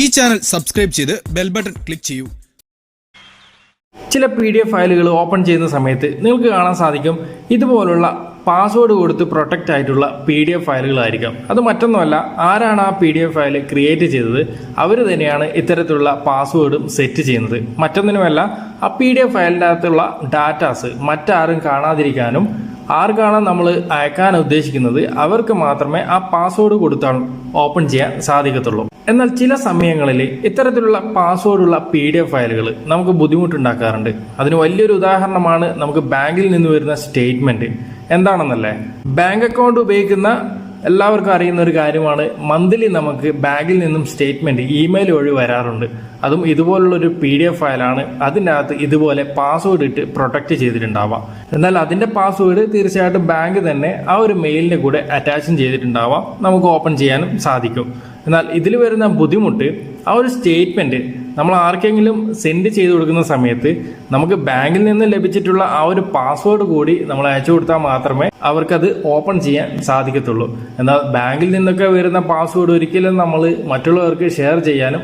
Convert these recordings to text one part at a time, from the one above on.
ഈ channel subscribe ചെയ്ത് bell button click ചെയ്യൂ. ചില പി ഡി എഫ് ഫയലുകൾ ഓപ്പൺ ചെയ്യുന്ന സമയത്ത് നിങ്ങൾക്ക് കാണാൻ സാധിക്കും ഇതുപോലുള്ള പാസ്വേഡ് കൊടുത്ത് പ്രൊട്ടക്റ്റ് ആയിട്ടുള്ള പി ഡി എഫ് ഫയലുകളായിരിക്കാം. അത് മറ്റൊന്നുമല്ല ആരാണ് ആ P D F file create ചെയ്തത്? അവർ തന്നെയാണ് ഇത്തരത്തിലുള്ള പാസ്വേഡും സെറ്റ് ചെയ്യുന്നത്. മറ്റൊന്നിനുമല്ല ആ പി ഡി എഫ് ഫയലിന്റെ അകത്തുള്ള ഡാറ്റാസ് മറ്റാരും കാണാതിരിക്കാനും ആർക്കാണ് നമ്മൾ അയക്കാൻ ഉദ്ദേശിക്കുന്നത്? അവർക്ക് മാത്രമേ ആ പാസ്വേഡ് കൊടുത്താൽ ഓപ്പൺ ചെയ്യാൻ സാധിക്കത്തുള്ളൂ. എന്നാൽ ചില സമയങ്ങളിൽ ഇത്തരത്തിലുള്ള പാസ്വേഡുള്ള പി ഡി എഫ് ഫയലുകൾ നമുക്ക് ബുദ്ധിമുട്ടുണ്ടാക്കാറുണ്ട്. അതിന് വലിയൊരു ഉദാഹരണമാണ് നമുക്ക് ബാങ്കിൽ നിന്ന് വരുന്ന സ്റ്റേറ്റ്മെന്റ്. എന്താണെന്നല്ലേ? ബാങ്ക് അക്കൗണ്ട് ഉപയോഗിക്കുന്ന എല്ലാവർക്കും അറിയുന്ന ഒരു കാര്യമാണ്. മന്ത്ലി നമുക്ക് ബാങ്കിൽ നിന്നും സ്റ്റേറ്റ്മെന്റ് ഇമെയിൽ വഴി വരാറുണ്ട്. അതും ഇതുപോലുള്ള ഒരു പി ഡി എഫ് ഫയലാണ്. അതിന്റെ അകത്ത് ഇതുപോലെ പാസ്വേഡ് ഇട്ട് പ്രൊട്ടക്ട് ചെയ്തിട്ടുണ്ടാവാം. എന്നാൽ അതിന്റെ പാസ്വേഡ് തീർച്ചയായിട്ടും ബാങ്ക് തന്നെ ആ ഒരു മെയിലിന്റെ കൂടെ അറ്റാച്ചും ചെയ്തിട്ടുണ്ടാവാം. നമുക്ക് ഓപ്പൺ ചെയ്യാനും സാധിക്കും. എന്നാൽ ഇതിൽ വരുന്ന ബുദ്ധിമുട്ട് ആ ഒരു സ്റ്റേറ്റ്മെന്റ് നമ്മൾ ആർക്കെങ്കിലും സെൻഡ് ചെയ്ത് കൊടുക്കുന്ന സമയത്ത് നമുക്ക് ബാങ്കിൽ നിന്ന് ലഭിച്ചിട്ടുള്ള ആ ഒരു പാസ്വേഡ് കൂടി നമ്മൾ അയച്ചു കൊടുത്താൽ മാത്രമേ അവർക്കത് ഓപ്പൺ ചെയ്യാൻ സാധിക്കത്തുള്ളൂ. എന്നാൽ ബാങ്കിൽ നിന്നൊക്കെ വരുന്ന പാസ്വേഡ് ഒരിക്കലും നമ്മൾ മറ്റുള്ളവർക്ക് ഷെയർ ചെയ്യാനും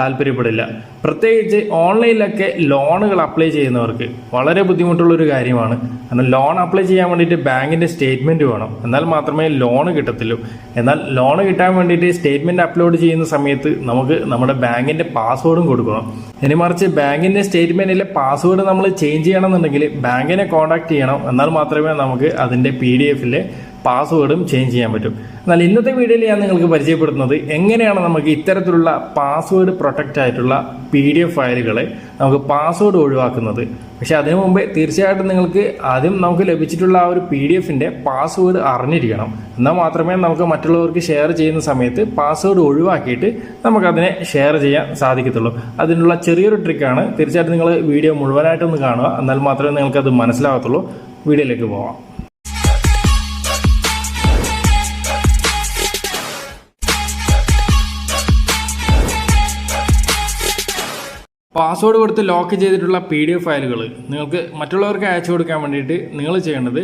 താല്പര്യപ്പെടില്ല. പ്രത്യേകിച്ച് ഓൺലൈനിലൊക്കെ ലോണുകൾ അപ്ലൈ ചെയ്യുന്നവർക്ക് വളരെ ബുദ്ധിമുട്ടുള്ള ഒരു കാര്യമാണ്. കാരണം ലോൺ അപ്ലൈ ചെയ്യാൻ വേണ്ടിയിട്ട് ബാങ്കിന്റെ സ്റ്റേറ്റ്മെന്റ് വേണം. എന്നാൽ മാത്രമേ ലോൺ കിട്ടത്തുള്ളൂ എന്നാൽ ലോൺ കിട്ടാൻ വേണ്ടിയിട്ട് സ്റ്റേറ്റ്മെന്റ് അപ്ലോഡ് ചെയ്യുന്ന സമയത്ത് നമുക്ക് നമ്മുടെ ബാങ്കിന്റെ പാസ്വേഡും കൊടുക്കണം. ഇനി മറിച്ച് ബാങ്കിന്റെ സ്റ്റേറ്റ്മെന്റിലെ പാസ്വേഡ് നമ്മൾ ചേഞ്ച് ചെയ്യണമെന്നുണ്ടെങ്കിൽ ബാങ്കിനെ കോൺടാക്ട് ചെയ്യണം. എന്നാൽ മാത്രമേ നമുക്ക് അതിന്റെ പി ഡി എഫിലെ പാസ്വേഡും ചേഞ്ച് ചെയ്യാൻ പറ്റും. എന്നാൽ ഇന്നത്തെ വീഡിയോയിൽ ഞാൻ നിങ്ങൾക്ക് പരിചയപ്പെടുത്തുന്നത് എങ്ങനെയാണ് നമുക്ക് ഇത്തരത്തിലുള്ള പാസ്വേഡ് പ്രൊട്ടക്റ്റ് ആയിട്ടുള്ള പി ഡി എഫ് ഫയലുകളെ നമുക്ക് പാസ്വേഡ് ഒഴിവാക്കുന്നത്. പക്ഷേ അതിനു മുമ്പേ തീർച്ചയായിട്ടും നിങ്ങൾക്ക് ആദ്യം നമുക്ക് ലഭിച്ചിട്ടുള്ള ആ ഒരു പി ഡി എഫിന്റെ പാസ്വേഡ് അറിഞ്ഞിരിക്കണം. എന്നാൽ മാത്രമേ നമുക്ക് മറ്റുള്ളവർക്ക് ഷെയർ ചെയ്യുന്ന സമയത്ത് പാസ്വേഡ് ഒഴിവാക്കിയിട്ട് നമുക്കതിനെ ഷെയർ ചെയ്യാൻ സാധിക്കത്തുള്ളൂ. അതിനുള്ള ചെറിയൊരു ട്രിക്കാണ് തീർച്ചയായിട്ടും നിങ്ങൾ വീഡിയോ മുഴുവനായിട്ടൊന്ന് കാണുക. എന്നാൽ മാത്രമേ നിങ്ങൾക്കത് മനസ്സിലാകത്തുള്ളൂ. വീഡിയോയിലേക്ക് പോവാം. പാസ്വേഡ് കൊടുത്ത് ലോക്ക് ചെയ്തിട്ടുള്ള പി ഡി എഫ് ഫയലുകൾ നിങ്ങൾക്ക് മറ്റുള്ളവർക്ക് അയച്ചു കൊടുക്കാൻ വേണ്ടിയിട്ട് നിങ്ങൾ ചെയ്യേണ്ടത്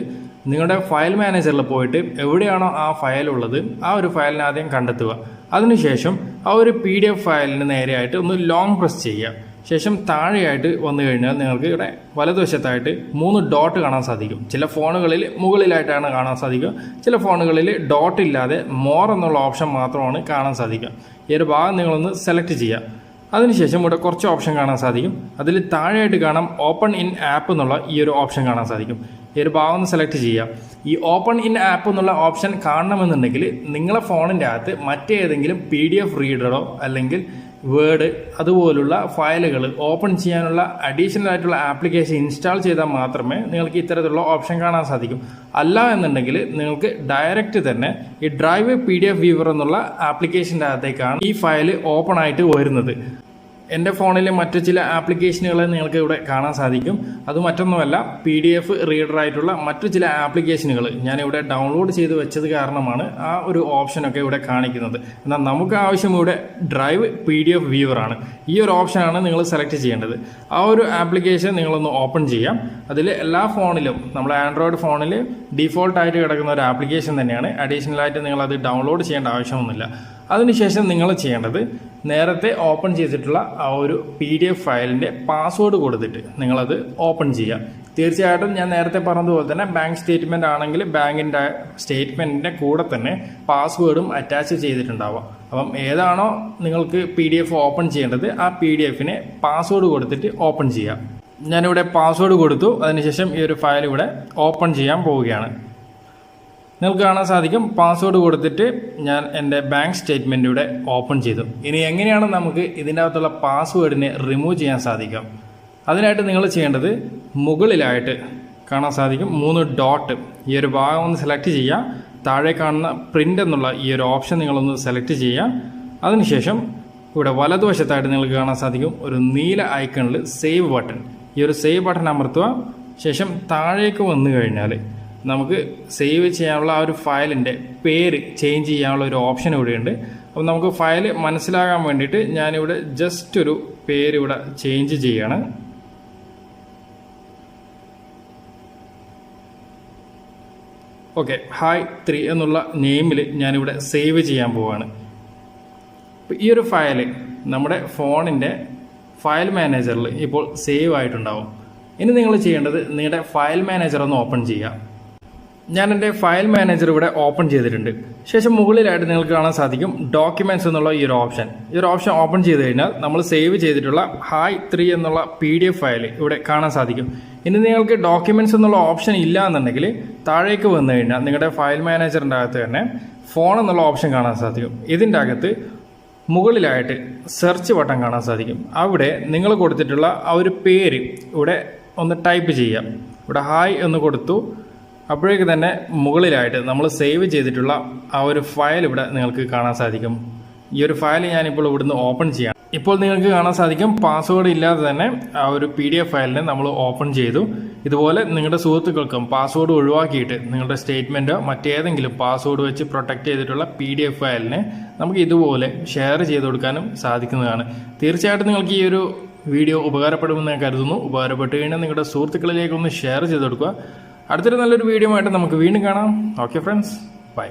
നിങ്ങളുടെ ഫയൽ മാനേജറിൽ പോയിട്ട് എവിടെയാണോ ആ ഫയൽ ഉള്ളത് ആ ഒരു ഫയലിനെ ആദ്യം കണ്ടെത്തുക. അതിനുശേഷം ആ ഒരു പി ഡി എഫ് ഫയലിന് നേരെയായിട്ട് ഒന്ന് ലോങ് പ്രസ് ചെയ്യുക. ശേഷം താഴെയായിട്ട് വന്നു കഴിഞ്ഞാൽ നിങ്ങൾക്ക് ഇവിടെ വലതുവശത്തായിട്ട് മൂന്ന് ഡോട്ട് കാണാൻ സാധിക്കും. ചില ഫോണുകളിൽ മുകളിലായിട്ടാണ് കാണാൻ സാധിക്കുക. ചില ഫോണുകളിൽ ഡോട്ട് ഇല്ലാതെ മോർ എന്നുള്ള ഓപ്ഷൻ മാത്രമാണ് കാണാൻ സാധിക്കുക. ഈ ഒരു ഭാഗം നിങ്ങളൊന്ന് സെലക്ട് ചെയ്യുക. അതിനുശേഷം ഇവിടെ കുറച്ച് ഓപ്ഷൻ കാണാൻ സാധിക്കും. അതിൽ താഴെയായിട്ട് കാണാം ഓപ്പൺ ഇൻ ആപ്പ് എന്നുള്ള ഈ ഒരു ഓപ്ഷൻ കാണാൻ സാധിക്കും. ഈ ഒരു ഭാഗം ഒന്ന് സെലക്ട് ചെയ്യുക. ഈ ഓപ്പൺ ഇൻ ആപ്പ് എന്നുള്ള ഓപ്ഷൻ കാണണമെന്നുണ്ടെങ്കിൽ നിങ്ങളെ ഫോണിന്റെ അകത്ത് മറ്റേതെങ്കിലും പി ഡി എഫ് റീഡറോ അല്ലെങ്കിൽ വേർഡ് അതുപോലുള്ള ഫയലുകൾ ഓപ്പൺ ചെയ്യാനുള്ള അഡീഷണൽ ആയിട്ടുള്ള ആപ്ലിക്കേഷൻ ഇൻസ്റ്റാൾ ചെയ്താൽ മാത്രമേ നിങ്ങൾക്ക് ഇത്തരത്തിലുള്ള ഓപ്ഷൻ കാണാൻ സാധിക്കും. അല്ല എന്നുണ്ടെങ്കിൽ നിങ്ങൾക്ക് ഡയറക്റ്റ് തന്നെ ഈ drive P D F viewer എന്നുള്ള ആപ്ലിക്കേഷന്റെ അകത്തേക്കാണ് ഈ ഫയൽ ഓപ്പൺ ആയിട്ട് വരുന്നത്. എന്റെ ഫോണിലെ മറ്റു ചില ആപ്ലിക്കേഷനുകളെ നിങ്ങൾക്ക് ഇവിടെ കാണാൻ സാധിക്കും. അത് മറ്റൊന്നുമല്ല പി ഡി എഫ് റീഡറായിട്ടുള്ള മറ്റു ചില ആപ്ലിക്കേഷനുകൾ ഞാനിവിടെ ഡൗൺലോഡ് ചെയ്ത് വെച്ചത് കാരണമാണ് ആ ഒരു ഓപ്ഷനൊക്കെ ഇവിടെ കാണിക്കുന്നത്. എന്നാൽ നമുക്ക് ആവശ്യം ഇവിടെ ഡ്രൈവ് പി ഡി എഫ് വ്യൂവറാണ് ഈ ഒരു ഓപ്ഷനാണ് നിങ്ങൾ സെലക്ട് ചെയ്യേണ്ടത്. ആ ഒരു ആപ്ലിക്കേഷൻ നിങ്ങളൊന്ന് ഓപ്പൺ ചെയ്യാം. അതിൽ എല്ലാ ഫോണിലും നമ്മുടെ ആൻഡ്രോയിഡ് ഫോണിൽ ഡിഫോൾട്ടായിട്ട് കിടക്കുന്ന ഒരു ആപ്ലിക്കേഷൻ തന്നെയാണ്. അഡീഷണലായിട്ട് നിങ്ങളത് ഡൗൺലോഡ് ചെയ്യേണ്ട ആവശ്യമൊൊന്നുമില്ല. അതിനുശേഷം നിങ്ങൾ ചെയ്യേണ്ടത് നേരത്തെ ഓപ്പൺ ചെയ്തിട്ടുള്ള ആ ഒരു പി ഡി എഫ് ഫയലിന്റെ പാസ്വേഡ് കൊടുത്തിട്ട് നിങ്ങളത് ഓപ്പൺ ചെയ്യുക. തീർച്ചയായിട്ടും ഞാൻ നേരത്തെ പറഞ്ഞതുപോലെ തന്നെ ബാങ്ക് സ്റ്റേറ്റ്മെന്റ് ആണെങ്കിൽ ബാങ്കിന്റെ സ്റ്റേറ്റ്മെന്റിന്റെ കൂടെ തന്നെ പാസ്വേഡും അറ്റാച്ച് ചെയ്തിട്ടുണ്ടാവുക അപ്പം ഏതാണോ നിങ്ങൾക്ക് പി ഡി എഫ് ഓപ്പൺ ചെയ്യേണ്ടത് ആ പി ഡി എഫിനെ പാസ്വേഡ് കൊടുത്തിട്ട് ഓപ്പൺ ചെയ്യാം ഞാനിവിടെ പാസ്വേഡ് കൊടുത്തു. അതിനുശേഷം ഈ ഒരു ഫയൽ ഇവിടെ ഓപ്പൺ ചെയ്യാൻ പോവുകയാണ്. നിങ്ങൾക്ക് കാണാൻ സാധിക്കും. പാസ്വേഡ് കൊടുത്തിട്ട് ഞാൻ എന്റെ ബാങ്ക് സ്റ്റേറ്റ്മെന്റ് ഇവിടെ ഓപ്പൺ ചെയ്തു. ഇനി എങ്ങനെയാണ് നമുക്ക് ഇതിന്റെ അകത്തുള്ള പാസ്വേഡിനെ റിമൂവ് ചെയ്യാൻ സാധിക്കും അതിനായിട്ട് നിങ്ങൾ ചെയ്യേണ്ടത് മുകളിലായിട്ട് കാണാൻ സാധിക്കും. മൂന്ന് ഡോട്ട് ഈ ഒരു ഭാഗം ഒന്ന് സെലക്ട് ചെയ്യുക. താഴെ കാണുന്ന പ്രിന്റ് എന്നുള്ള ഈ ഒരു ഓപ്ഷൻ നിങ്ങളൊന്ന് സെലക്ട് ചെയ്യുക. അതിനുശേഷം ഇവിടെ വലതുവശത്തായിട്ട് നിങ്ങൾക്ക് കാണാൻ സാധിക്കും. ഒരു നീല ഐക്കണിൽ സേവ് ബട്ടൺ ഈ ഒരു സേവ് ബട്ടൺ അമർത്തുക. ശേഷം താഴേക്ക് വന്നു കഴിഞ്ഞാൽ നമുക്ക് സേവ് ചെയ്യാനുള്ള ആ ഒരു ഫയലിന്റെ പേര് ചേഞ്ച് ചെയ്യാനുള്ള ഒരു ഓപ്ഷൻ ഇവിടെയുണ്ട്. അപ്പം നമുക്ക് ഫയൽ മനസ്സിലാകാൻ വേണ്ടിയിട്ട് ഞാനിവിടെ ജസ്റ്റ് ഒരു പേര് ഇവിടെ ചേഞ്ച് ചെയ്യാണ്. ഓക്കെ ഹായ് ത്രീ എന്നുള്ള നെയിമിൽ ഞാനിവിടെ സേവ് ചെയ്യാൻ പോവാണ്. അപ്പോൾ ഈ ഒരു ഫയൽ നമ്മുടെ ഫോണിന്റെ ഫയൽ മാനേജറിൽ ഇപ്പോൾ സേവ് ആയിട്ടുണ്ടാവും. ഇനി നിങ്ങൾ ചെയ്യേണ്ടത് നിങ്ങളുടെ ഫയൽ മാനേജർ ഒന്ന് ഓപ്പൺ ചെയ്യുക. ഞാൻ എന്റെ ഫയൽ മാനേജർ ഇവിടെ ഓപ്പൺ ചെയ്തിട്ടുണ്ട്. ശേഷം മുകളിലായിട്ട് നിങ്ങൾക്ക് കാണാൻ സാധിക്കും ഡോക്യുമെൻസ് എന്നുള്ള ഈ ഒരു ഓപ്ഷൻ. ഈ ഒരു ഓപ്ഷൻ ഓപ്പൺ ചെയ്ത് കഴിഞ്ഞാൽ നമ്മൾ സേവ് ചെയ്തിട്ടുള്ള ഹായ് ത്രീ എന്നുള്ള പി ഡി എഫ് ഫയൽ ഇവിടെ കാണാൻ സാധിക്കും. ഇനി നിങ്ങൾക്ക് ഡോക്യുമെൻസ് എന്നുള്ള ഓപ്ഷൻ ഇല്ല എന്നുണ്ടെങ്കിൽ താഴേക്ക് വന്നു കഴിഞ്ഞാൽ നിങ്ങളുടെ ഫയൽ മാനേജറിന്റെ അകത്ത് തന്നെ ഫോൺ എന്നുള്ള ഓപ്ഷൻ കാണാൻ സാധിക്കും. ഇതിന്റെ അകത്ത് മുകളിലായിട്ട് സെർച്ച് ബട്ടൺ കാണാൻ സാധിക്കും. അവിടെ നിങ്ങൾ കൊടുത്തിട്ടുള്ള ആ ഒരു പേര് ഇവിടെ ഒന്ന് ടൈപ്പ് ചെയ്യാം ഇവിടെ ഹായ് എന്ന് കൊടുത്തു. അപ്പോഴേക്ക് തന്നെ മുകളിലായിട്ട് നമ്മൾ സേവ് ചെയ്തിട്ടുള്ള ആ ഒരു ഫയൽ ഇവിടെ നിങ്ങൾക്ക് കാണാൻ സാധിക്കും. ഈ ഒരു ഫയൽ ഞാനിപ്പോൾ ഇവിടുന്ന് ഓപ്പൺ ചെയ്യാം ഇപ്പോൾ നിങ്ങൾക്ക് കാണാൻ സാധിക്കും പാസ്വേഡ് ഇല്ലാതെ തന്നെ ആ ഒരു പി ഡി എഫ് ഫയലിനെ നമ്മൾ ഓപ്പൺ ചെയ്തു. ഇതുപോലെ നിങ്ങളുടെ സുഹൃത്തുക്കൾക്കും പാസ്വേഡ് ഒഴിവാക്കിയിട്ട് നിങ്ങളുടെ സ്റ്റേറ്റ്മെന്റോ മറ്റേതെങ്കിലും പാസ്വേഡ് വെച്ച് പ്രൊട്ടക്റ്റ് ചെയ്തിട്ടുള്ള പി ഡി എഫ് ഫയലിനെ നമുക്ക് ഇതുപോലെ ഷെയർ ചെയ്ത് കൊടുക്കാനും സാധിക്കുന്നതാണ്. തീർച്ചയായിട്ടും നിങ്ങൾക്ക് ഈ ഒരു വീഡിയോ ഉപകാരപ്പെടുമെന്ന് ഞാൻ കരുതുന്നു. ഉപകാരപ്പെട്ട് കഴിഞ്ഞാൽ നിങ്ങളുടെ സുഹൃത്തുക്കളിലേക്കൊന്ന് ഷെയർ ചെയ്ത് കൊടുക്കുക. അടുത്തൊരു നല്ലൊരു വീഡിയോ ആയിട്ട് നമുക്ക് വീണ്ടും കാണാം. Okay friends bye